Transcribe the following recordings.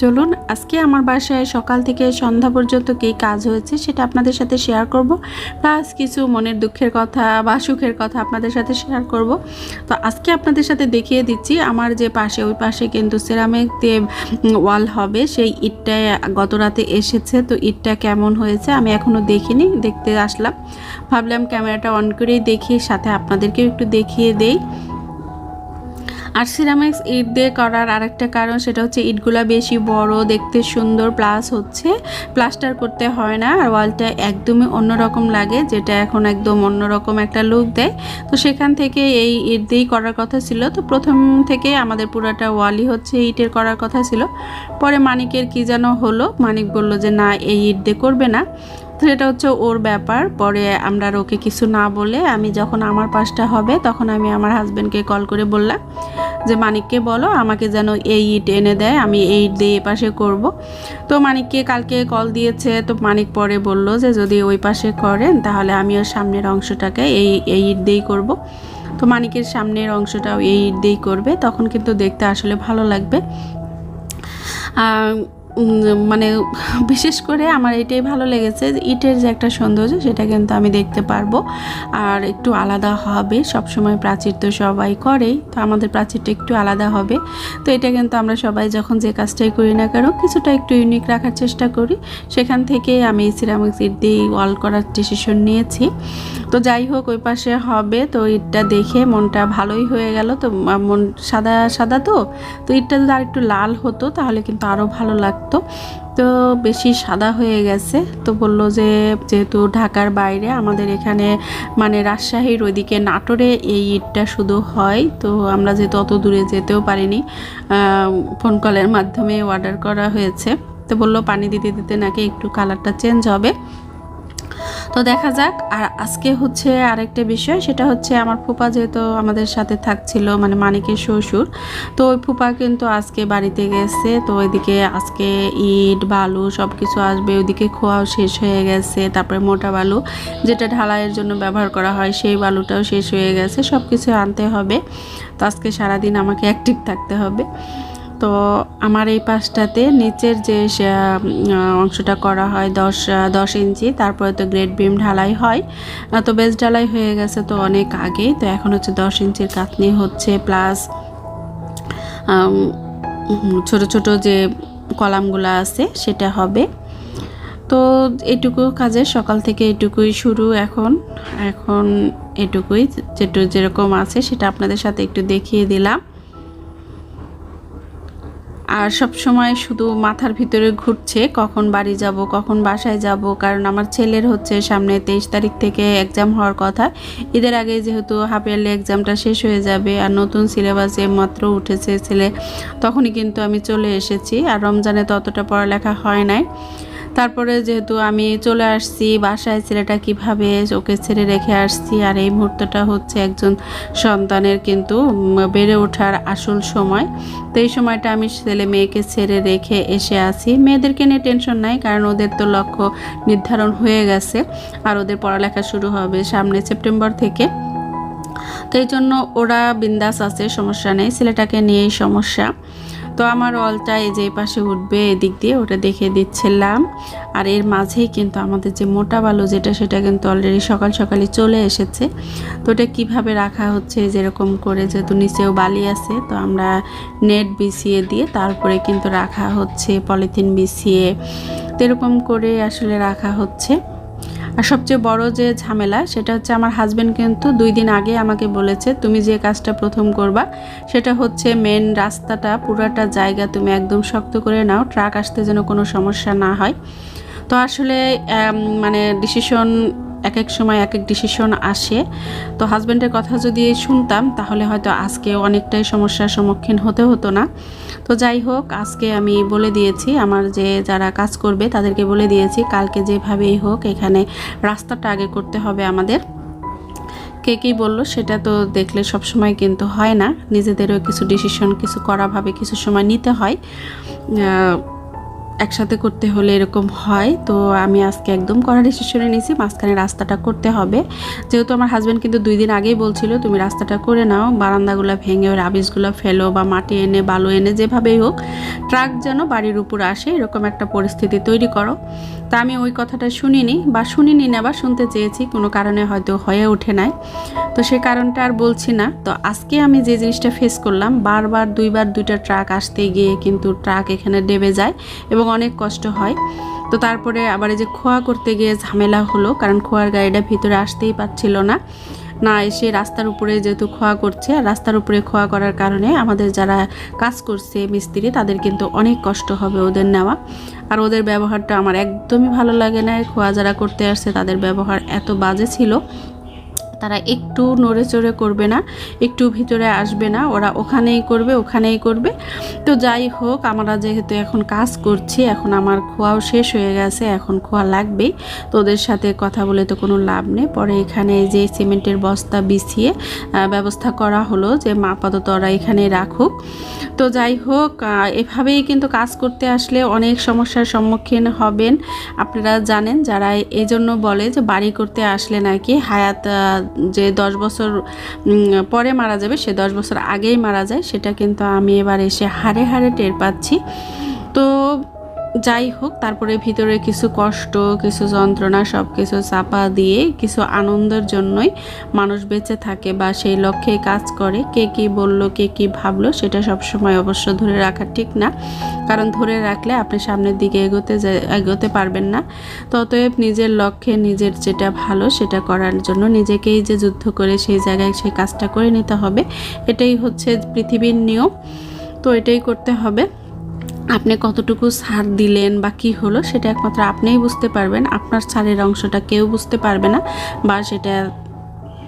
চলুন, আজকে আমার বাসায় সকাল থেকে সন্ধ্যা পর্যন্ত কী কাজ হয়েছে সেটা আপনাদের সাথে শেয়ার করব প্লাস কিছু মনের দুঃখের কথা বা সুখের কথা আপনাদের সাথে শেয়ার করব। তো আজকে আপনাদের সাথে দেখিয়ে দিচ্ছি, আমার যে পাশে, ওই পাশে কিন্তু সেরামিক দিয়ে ওয়াল হবে, সেই ইটটা গত রাতে এসেছে, তো ইটটা কেমন হয়েছে আমি এখনও দেখিনি, দেখতে আসলাম। ভাবলাম ক্যামেরাটা অন করেই দেখি, সাথে আপনাদেরকেও একটু দেখিয়ে দেই। আর সিরামিক্স ইট দিয়ে করার আরেকটা কারণ সেটা হচ্ছে ইটগুলা বেশি বড়, দেখতে সুন্দর প্লাস হচ্ছে প্লাস্টার করতে হয় না আর ওয়ালটা একদমই অন্যরকম লাগে, যেটা এখন একদম অন্যরকম একটা লুক দেয়। তো সেখান থেকে এই ইট দিয়েই করার কথা ছিল। তো প্রথম থেকে আমাদের পুরাটা ওয়ালই হচ্ছে ইটের করার কথা ছিল। পরে মানিকের কি যেন হলো, মানিক বলল যে, না, এই ইট দিয়ে করবে না। তো এটা হচ্ছে ওর ব্যাপার। পরে আমরা ওকে কিছু না বলে আমি যখন আমার পাশটা হবে, তখন আমি আমার হাজব্যান্ডকে কল করে বললাম যে, মানিককে বলো, আমাকে যেন এই ইট এনে দেয়, আমি এই ইট দিয়ে এ পাশে করব। তো মানিককে কালকে কল দিয়েছে, তো মানিক পরে বলল যে, যদি ওই পাশে করেন, তাহলে আমি ওর সামনের অংশটাকে এই এই ইট দিয়েই করব। তো মানিকের সামনের অংশটাও এই ইট দিয়েই করবে, তখন কিন্তু দেখতে আসলে ভালো লাগবে। মানে বিশেষ করে আমার এটাই ভালো লেগেছে যে ইটের যে একটা সৌন্দর্য, সেটা কিন্তু আমি দেখতে পারব। আর একটু আলাদা হবে সব সময় প্রাচীর তো সবাই করেই, তো আমাদের প্রাচীরটা একটু আলাদা হবে। তো এটা কিন্তু আমরা সবাই যখন যে কাজটাই করি না কেন, কিছুটা একটু ইউনিক রাখার চেষ্টা করি। সেখান থেকে আমি সিরামিক ইট দিয়ে ওয়াল করার ডিসিশন নিয়েছি। তো যাই হোক, ওই পাশে হবে। তো ইটটা দেখে মনটা ভালোই হয়ে গেল। তো মন সাদা সাদা তো? তো ইটটা যদি আর একটু লাল হতো, তাহলে কিন্তু আরও ভালো লাগতো। তো বেশি সাদা হয়ে গেছে। তো বলল যে, যেহেতু ঢাকার বাইরে, আমাদের এখানে মানে রাজশাহীর ওইদিকে নাটোরে এই ইটটা শুধু হয়। তো আমরা যেহেতু অত দূরে যেতেও পারিনি ফোন কলের মাধ্যমে অর্ডার করা হয়েছে। তো বলল পানি দিতে দিতে নাকি একটু কালারটা চেঞ্জ হবে। তো দেখা যাক। আর আজকে হচ্ছে আরেকটা বিষয়, সেটা হচ্ছে আমার ফুপা যেহেতু আমাদের সাথে থাকছিল মানে মানিকের শ্বশুর, তো ওই ফুপা কিন্তু আজকে বাড়িতে গেছে, তো ওইদিকে আজকে ইট, বালু সব কিছু আসবে, ওইদিকে খোয়াও শেষ হয়ে গেছে, তারপরে মোটা বালু যেটা ঢালাইয়ের জন্য ব্যবহার করা হয়, সেই বালুটাও শেষ হয়ে গেছে সব কিছু আনতে হবে। তো আজকে সারাদিন আমাকে অ্যাক্টিভ থাকতে হবে। তো আমার এই পাশটাতে নিচের যে অংশটা করা হয় দশ দশ ইঞ্চি, তারপরে তো গ্রেড বিম ঢালাই হয়। তো বেস ঢালাই হয়ে গেছে তো অনেক আগেই, তো এখন হচ্ছে দশ ইঞ্চির কাতনি হচ্ছে, প্লাস ছোট ছোট যে কলামগুলো আছে, সেটা হবে। তো এটুকু কাজে সকাল থেকে এটুকুই শুরু এখন। এখন এটুকুই যেটু যেরকম আছে, সেটা আপনাদের সাথে একটু দেখিয়ে দিলাম। আর সব সময় শুধু মাথার ভিতরে ঘুরছে, কখন বাড়ি যাব, কখন বাসায় যাব, কারণ আমার ছেলের হচ্ছে সামনে তেইশ তারিখ থেকে এক্সাম হওয়ার কথা। ঈদের আগে যেহেতু হাফ ইয়ারলি এক্সামটা শেষ হয়ে যাবে আর নতুন সিলেবাসে মাত্র উঠেছে ছেলে, তখনই কিন্তু আমি চলে এসেছি। আর রমজানে ততটা পড়ালেখা হয় নাই। তারপরে যেহেতু আমি চলে আসছি, বাসায় ছেলেটা কীভাবে ওকে ছেড়ে রেখে আসছি আর এই মুহূর্তটা হচ্ছে একজন সন্তানের কিন্তু বেড়ে ওঠার আসল সময়। তো এই সময়টা আমি ছেলে মেয়েকে ছেড়ে রেখে এসে আছি। মেয়েদেরকে নিয়ে টেনশন নাই, কারণ ওদের তো লক্ষ্য নির্ধারণ হয়ে গেছে আর ওদের পড়ালেখা শুরু হবে সামনে সেপ্টেম্বর থেকে। তো এই জন্য ওরা বিন্দাস আছে, সমস্যা নেই। ছেলেটাকে নিয়েই সমস্যা। তো আমার অলটা এই যে পাশে উঠবে, এদিক দিয়ে ওটা দেখে দিচ্ছিলাম। আর এর মাঝেই কিন্তু আমাদের যে মোটা বালু যেটা, সেটা কিন্তু অলরেডি সকাল সকালে চলে এসেছে। তো ওটা কীভাবে রাখা হচ্ছে, যেরকম করে যেহেতু নিচেও বালি আছে, তো আমরা নেট বিছিয়ে দিয়ে তারপরে কিন্তু রাখা হচ্ছে, পলিথিন বিছিয়ে। তো এরকম করে আসলে রাখা হচ্ছে। আর সবচেয়ে বড় যে ঝামেলা, সেটা হচ্ছে আমার হাজব্যান্ড কিন্তু দুই দিন আগে আমাকে বলেছে, তুমি যে কাজটা প্রথম করবা, সেটা হচ্ছে মেন রাস্তাটা, পুরাটা জায়গা তুমি একদম শক্ত করে নাও ট্রাক আসতে যেন কোনো সমস্যা না হয়। তো আসলে মানে ডিসিশন এক এক সময় এক এক ডিসিশন আসে। তো হাজব্যান্ডের কথা যদি শুনতাম, তাহলে হয়তো আজকে অনেকটাই সমস্যার সম্মুখীন হতে হতো না। তো যাই হোক, আজকে আমি বলে দিয়েছি, আমার যে যারা কাজ করবে, তাদেরকে বলে দিয়েছি, কালকে যেভাবেই হোক এখানে রাস্তাটা আগে করতে হবে আমাদের। কে কী বলল সেটা তো দেখলে সব সময় কিন্তু হয় না। নিজেদেরও কিছু ডিসিশন কিছু করা ভাবে কিছু সময় নিতে হয়। একসাথে করতে হলে এরকম হয়। তো আমি আজকে একদম করা ডিসিশনে নিয়েছি, মাঝখানে রাস্তাটা করতে হবে। যেহেতু আমার হাজব্যান্ড কিন্তু দুই দিন আগেই বলছিল, তুমি রাস্তাটা করে নাও, বারান্দাগুলো ভেঙে ওই রাবিশগুলো ফেলো বা মাটি এনে, বালু এনে, যেভাবেই হোক, ট্রাক যেন বাড়ির উপর আসে, এরকম একটা পরিস্থিতি তৈরি করো। তা আমি ওই কথাটা শুনিনি বা শুনিনি না বা শুনতে চেয়েছি, কোনো কারণে হয়তো হয়ে ওঠে নাই। তো সে কারণটা আর বলছি না। তো আজকে আমি যে জিনিসটা ফেস করলাম, বারবার দুইবার দুইটা ট্রাক আসতে গিয়ে কিন্তু ট্রাক এখানে ডেবে যায় এবং অনেক কষ্ট হয়। তো তারপরে আবার এই যে খোয়া করতে গিয়ে ঝামেলা হলো, কারণ খোয়ার গাড়িটা ভিতরে আসতেই পারছিল না। না এসে রাস্তার উপরে যেহেতু খোয়া করছে, আর রাস্তার উপরে খোয়া করার কারণে আমাদের যারা কাজ করছে মিস্ত্রি, তাদের কিন্তু অনেক কষ্ট হবে ওদের নেওয়া। আর ওদের ব্যবহারটা আমার একদমই ভালো লাগে না খোয়া যারা করতে আসছে তাদের ব্যবহার এত বাজে ছিল। তারা একটু নড়ে চড়ে করবে না, একটু ভিতরে আসবে না, ওরা ওখানেই করবে ওখানেই করবে। তো যাই হোক, আমরা যেহেতু এখন কাজ করছি, এখন আমার খোয়াও শেষ হয়ে গেছে, এখন খোয়া লাগবেই। তো ওদের সাথে কথা বলে তো কোনো লাভ নেই। পরে এখানে যে সিমেন্টের বস্তা বিছিয়ে ব্যবস্থা করা হলো যে মা আপাতত ওরা এখানে রাখুক। তো যাই হোক এভাবেই কিন্তু কাজ করতে আসলে অনেক সমস্যার সম্মুখীন হবেন। আপনারা জানেন, যারা এই জন্য বলে যে বাড়ি করতে আসলে নাকি হায়াত যে দশ বছর পরে মারা যাবে, সে দশ বছর আগেই মারা যায়, সেটা কিন্তু আমি এবার এসে হাড়ে হাড়ে টের পাচ্ছি। যাই হোক, তারপরে ভিতরে কিছু কষ্ট, কিছু যন্ত্রণা সব কিছু চাপা দিয়ে কিছু আনন্দের জন্যই মানুষ বেঁচে থাকে বা সেই লক্ষ্যে কাজ করে। কে কি বলল, কে কি ভাবলো, সেটা সবসময় অবশ্য ধরে রাখা ঠিক না। কারণ ধরে রাখলে আপনি সামনের দিকে এগোতে এগোতে পারবেন না। তো অতএব নিজের লক্ষ্যে নিজের যেটা ভালো, সেটা করার জন্য নিজেকেই যে যুদ্ধ করে সেই জায়গায় সেই কাজটা করে নিতে হবে, এটাই হচ্ছে পৃথিবীর নিয়ম। তো এটাই করতে হবে। আপনি কতটুকু ছাড় দিলেন বা কি হলো সেটা একমাত্র আপনিই বুঝতে পারবেন। আপনার ছাড়ের অংশটা কেউ বুঝতে পারবে না বা সেটা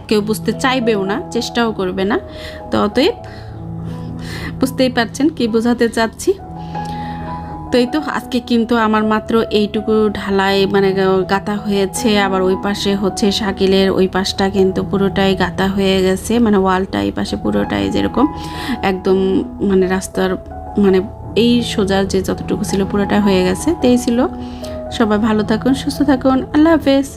কেউ বুঝতে চাইবেও না, চেষ্টাও করবে না। তো অতএব বুঝতেই পারছেন কি বোঝাতে চাচ্ছি? তো এই তো আজকে কিন্তু আমার মাত্র এইটুকু ঢালাই মানে গাতা হয়েছে। আবার ওই পাশে হচ্ছে শাকিলের ওই পাশটা কিন্তু পুরোটাই গাতা হয়ে গেছে। মানে ওয়ালটা এই পাশে পুরোটাই যেরকম একদম মানে রাস্তার মানে এই সোজার যে যতটুকু ছিল পুরোটা হয়ে গেছে। তেই ছিল। সবাই ভালো থাকুন, সুস্থ থাকুন। আল্লাহ হাফেজ।